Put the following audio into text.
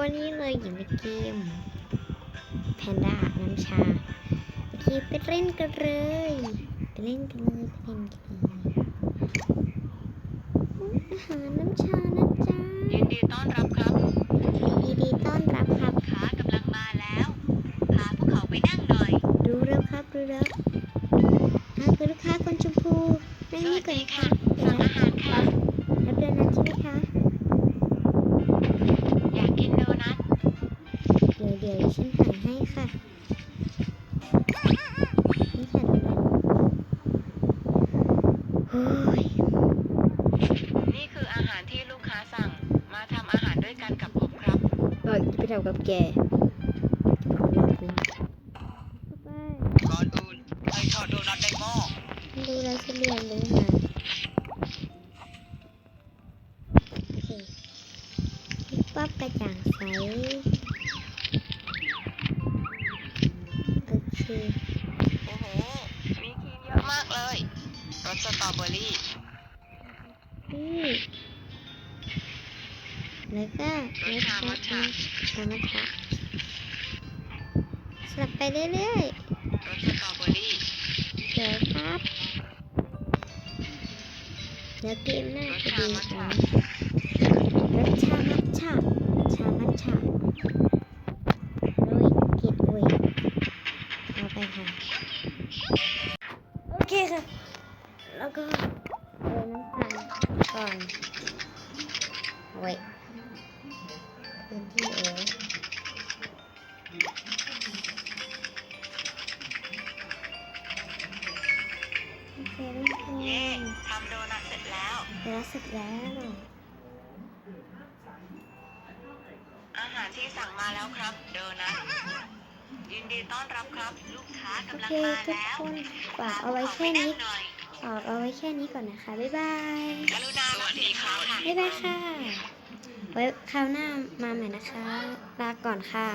วันนี้เลยอยู่ในเกม แพนด้าน้ำชาโอเคไปเล่นกันเลย ไปเล่นกันเลยไปเล่นกันเลยอุ๊ยอาหารน้ำชานะจ๊ะยินดีต้อนรับครับยินดีต้อนรับครับขากำลังมาแล้ว พาพวกเขาไปนั่งหน่อยรู้แล้วครับรู้แล้วอ่าคุณลูกค้าคนชมพูนั่งสนี่วัสก่อนดีค่ะ เดี๋ยวเดี๋ยวฉันหาให้ค่ะนี่ค่ะดูนะโอ้ยนี่คืออาหารที่ลูกค้าสั่ง มาทำอาหารด้วยกันกับผมครับ เออไปทำกับแกคนละคุณไปก่อนอื่นให้ทอดโดนัทในหม้อดูแลเฉลี่ยเลยค่ะโอเคป๊อบกระจ่างใส โอเคโอ้โห มีครีมเยอะมากเลย รสสตรอเบอรี่นี่แล้วก็รสชาติชามัทฉะสลับไปเรื่อยรสสตรอเบอรี่ๆสวยครับ แล้วเกมหน้าจะดีค่ะร เคค่ะ แล้วก็โรยน้ำตาลก่อนเอาไว้พื้นที่เอ๋ยโอเคทุกคนเย่ทำโดนัทเสร็จแล้วเดี๋ยวเสร็จแล้ว อาหารที่สั่งมาแล้วครับ โดนัท ยินดีต้อนรับครับ ลูกค้าโอกำลังเคมาทุกแล้วคนฝากเอาไว้แค่นี้พาพวกเขาไปงหน่อยฝากเอาไว้แค่นี้ก่อนนะคะ บ๊ายบาย กรุณาสวัสดีครับบ๊ายบายค่ะ ไว้คราวหน้ามาใหม่นะคะ ลาก่อนค่ะ